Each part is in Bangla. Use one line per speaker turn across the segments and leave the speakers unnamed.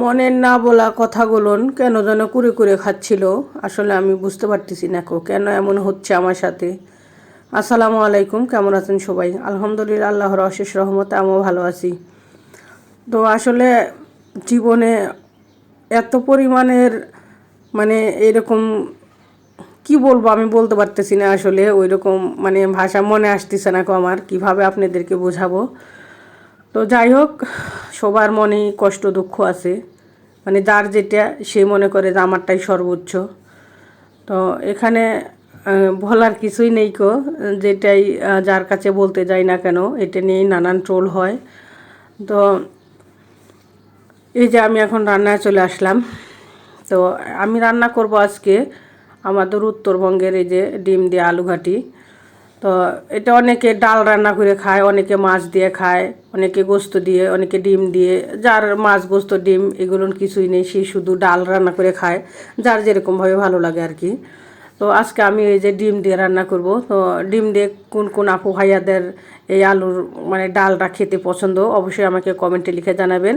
মনের না বলা কথাগুলো কেন যেন কুড়ে কুড়ে খাচ্ছিল? আসলে আমি বুঝতে পারতেছি না কেন এমন হচ্ছে আমার সাথে? আসসালামু আলাইকুম, কেমন আছেন সবাই? আলহামদুলিল্লাহ, আল্লাহর অশেষ রহমতে আমিও ভালো আছি। তো আসলে জীবনে এত পরিমাণের মানে এরকম, কি বলব আমি বলতে পারতেছি না আসলে ওই রকম মানে ভাষা মনে আসতেছে না কো আমার, কীভাবে আপনাদেরকে বোঝাবো? তো যাই হোক সবার মনেই কষ্ট, দুঃখ আছে। মানে যার যেটা, সে মনে করে যে আমারটাই সর্বোচ্চ। তো এখানে বলার কিছুই নেই কো, যেটাই যার কাছে বলতে যাই না কেন, এটা নিয়েই নানান ট্রোল হয়। তো এই যে আমি এখন রান্নায় চলে আসলাম। তো আমি রান্না করব আজকে আমাদের উত্তরবঙ্গের এই যে ডিম দিয়ে আলু ঘাটি তো এটা অনেকে ডাল রান্না করে খায়, অনেকে মাছ দিয়ে খায়, অনেকে গোস্ত দিয়ে, অনেকে ডিম দিয়ে। যার মাছ, গোস্ত, ডিম এগুলো কিছুই নেই, সে শুধু ডাল রান্না করে খায়, যার যেরকমভাবে ভালো লাগে আর কি। তো আজকে আমি এই যে ডিম দিয়ে রান্না করব, তো ডিম দিয়ে কোন কোন আপু ভাইয়াদের এই আলুর মানে ডালটা খেতে পছন্দ, অবশ্যই আমাকে কমেন্টে লিখে জানাবেন।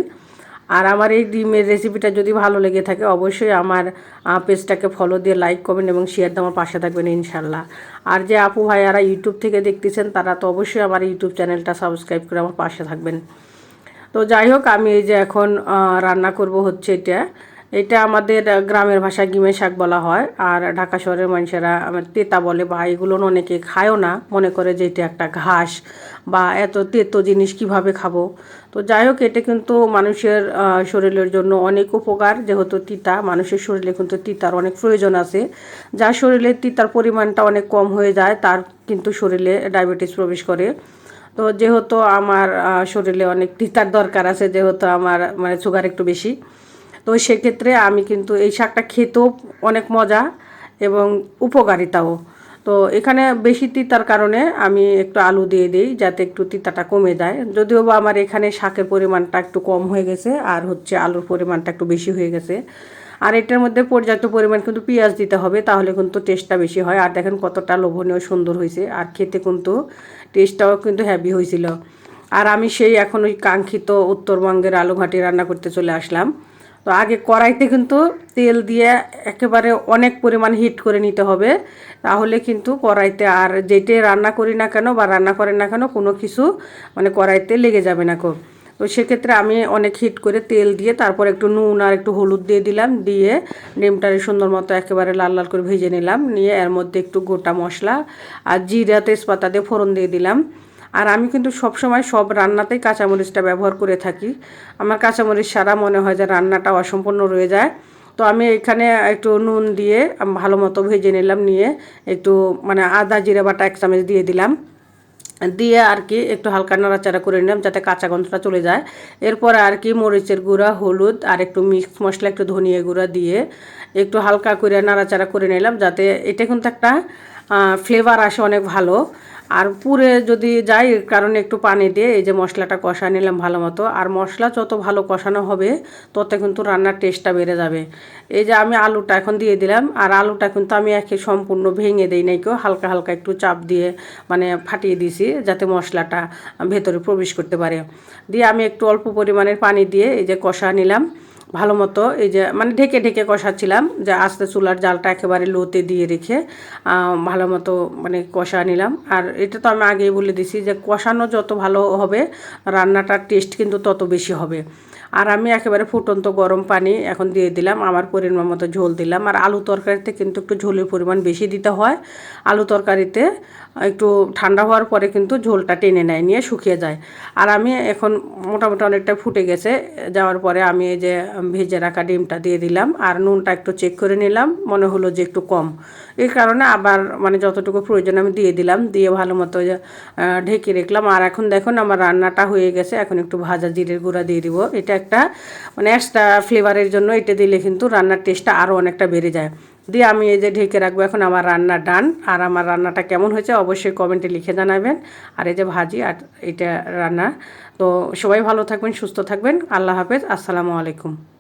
আর আমার এই ডিমের রেসিপিটা যদি ভালো লেগে থাকে, অবশ্যই আমার পেজটাকে ফলো দিয়ে লাইক করবেন এবং শেয়ার দিয়ে পাশে থাকবেন ইনশাল্লাহ আর যে আপু ভাইয়ারা ইউটিউব থেকে দেখতেছেন, তারা তো অবশ্যই আমার ইউটিউব চ্যানেলটা সাবস্ক্রাইব করে আমার পাশে থাকবেন। তো যাই হোক, আমি এই যে এখন রান্না করব হচ্ছে এটা। এটা আমাদের গ্রামের ভাষায় গিমে শাক বলা হয়। আর ঢাকা শহরের মানুষেরা, আমার তেতা বলে বা এগুলো অনেকে খায়ও না। মনে করে যে এটা একটা ঘাস বা এত তেতো জিনিস কীভাবে খাব? তো যাই হোক, এটা কিন্তু মানুষের শরীরের জন্য অনেক উপকার। যেহেতু তিতা, মানুষের শরীরে কিন্তু তিতার অনেক প্রয়োজন আছে। যার শরীরে তিতার পরিমাণটা অনেক কম হয়ে যায়, তার কিন্তু শরীরে ডায়াবেটিস প্রবেশ করে। তো যেহেতু আমার শরীরে অনেক তিতার দরকার আছে, যেহেতু আমার মানে সুগার একটু বেশি তো সেক্ষেত্রে আমি কিন্তু এই শাকটা খেতেও অনেক মজা এবং উপকারিতাও। তো এখানে বেশি তিতার কারণে আমি একটু আলু দিয়ে দিই যাতে একটু তিতাটা কমে যায়। যদিও বা আমার এখানে শাকের পরিমাণটা একটু কম হয়ে গেছে আর হচ্ছে আলুর পরিমাণটা একটু বেশি হয়ে গেছে। আর এটার মধ্যে পর্যাপ্ত পরিমাণ কিন্তু পেঁয়াজ দিতে হবে, তাহলে কিন্তু টেস্টটা বেশি হয়। আর দেখেন কতটা লোভনীয়, সুন্দর হয়েছে। আর খেতে কিন্তু টেস্টটাও কিন্তু হ্যাভি হয়েছিল। আর আমি সেই এখন ওই কাঙ্ক্ষিত উত্তরবঙ্গের আলু ঘাটি রান্না করতে চলে আসলাম। তো আগে কড়াইতে কিন্তু তেল দিয়ে একেবারে অনেক পরিমাণ হিট করে নিতে হবে। তাহলে কিন্তু কড়াইতে আর যেটাই রান্না করি না কেন বা রান্না করেন না কেন কোনো কিছু মানে কড়াইতে লেগে যাবে না কো। তো সেক্ষেত্রে আমি অনেক হিট করে তেল দিয়ে তারপর একটু নুন আর একটু হলুদ দিয়ে দিলাম, দিয়ে ডিমটারে সুন্দর মতো একেবারে লাল লাল করে ভেজে নিলাম, নিয়ে এর মধ্যে একটু গোটা মশলা আর জিরা তেজপাতা দিয়ে ফোড়ন দিয়ে দিলাম। আর আমি কিন্তু সব সময় সব রান্নাতেই কাঁচামরিচটা ব্যবহার করে থাকি। আমার কাঁচামরিচ সারা মনে হয় যে রান্নাটা অসম্পূর্ণ রয়ে যায়। তো আমি এখানে একটু নুন দিয়ে ভালো মতো ভেজে নিলাম, নিয়ে একটু মানে আদা, জিরে বাটা, এক চামচ দিয়ে দিলাম। দিয়ে আর কি একটু হালকা নাড়াচাড়া করে নিলাম যাতে কাঁচা গন্ধটা চলে যায়। এরপর আর কি মরিচের গুঁড়া, হলুদ আর একটু মিক্স মশলা, একটু ধনিয়া গুঁড়া দিয়ে একটু হালকা করে নাড়াচাড়া করে নিলাম যাতে এটা কিন্তু একটা ফ্লেভার আসে অনেক ভালো। আর পুরে যদি যাই কারণে একটু পানি দিয়ে এই যে মশলাটা কষা নিলাম ভালো মতো। আর মশলা যত ভালো কষানো হবে, তত কিন্তু রান্নার টেস্টটা বেড়ে যাবে। এই যে আমি আলুটা এখন দিয়ে দিলাম, আর আলুটা কিন্তু আমি একে সম্পূর্ণ ভেঙে দিই নাই কেউ, হালকা হালকা একটু চাপ দিয়ে মানে ফাটিয়ে দিছি যাতে মশলাটা ভেতরে প্রবেশ করতে পারে। দিয়ে আমি একটু অল্প পরিমাণের পানি দিয়ে এই যে কষা নিলাম। ভালো মতো এই যে মানে ঢেকে ঢেকে কষাচ্ছিলাম, যে আস্তে চুলার জালটা একেবারে লোতে দিয়ে রেখে ভালো মতো মানে কষা নিলাম। আর এটা তো আমি আগেই বলে দিছি যে, কষানো যত ভালো হবে, রান্নাটার টেস্ট কিন্তু তত বেশি হবে। আর আমি একেবারে ফুটন্ত গরম পানি এখন দিয়ে দিলাম, আমার পরিমাণ মতো ঝোল দিলাম। আর আলু তরকারিতে কিন্তু একটু ঝোলের পরিমাণ বেশি দিতে হয়। আলু তরকারিতে একটু ঠান্ডা হওয়ার পরে কিন্তু ঝোলটা টেনে নেয়, নিয়ে শুকিয়ে যায়। আর আমি এখন মোটামুটি অনেকটা ফুটে গেছে, যাওয়ার পরে আমি এই যে ভেজে রাখা ডিমটা দিয়ে দিলাম আর নুনটা একটু চেক করে নিলাম, মনে হলো যে একটু কম। এই কারণে আবার মানে যতটুকু প্রয়োজন আমি দিয়ে দিলাম, দিয়ে ভালো মতো ঢেকে রাখলাম। আর এখন দেখুন আমার রান্নাটা হয়ে গেছে, এখন একটু ভাজা জিরের গুঁড়া দিয়ে দিব। এটা একটা মানে এক্সট্রা ফ্লেভারের জন্য এটা দিলে কিন্তু রান্নার টেস্টটা আরও অনেকটা বেড়ে যায়। দিয়ে আমি এই যে ঢেকে রাখব এখন আমার রান্না ডান। আর আমার রান্নাটা কেমন হয়েছে অবশ্যই কমেন্টে লিখে জানাবেন। আর এই যে ভাজি আর এটা রান্না। তো সবাই ভালো থাকবেন, সুস্থ থাকবেন। আল্লাহ হাফেজ। আসসালামু আলাইকুম।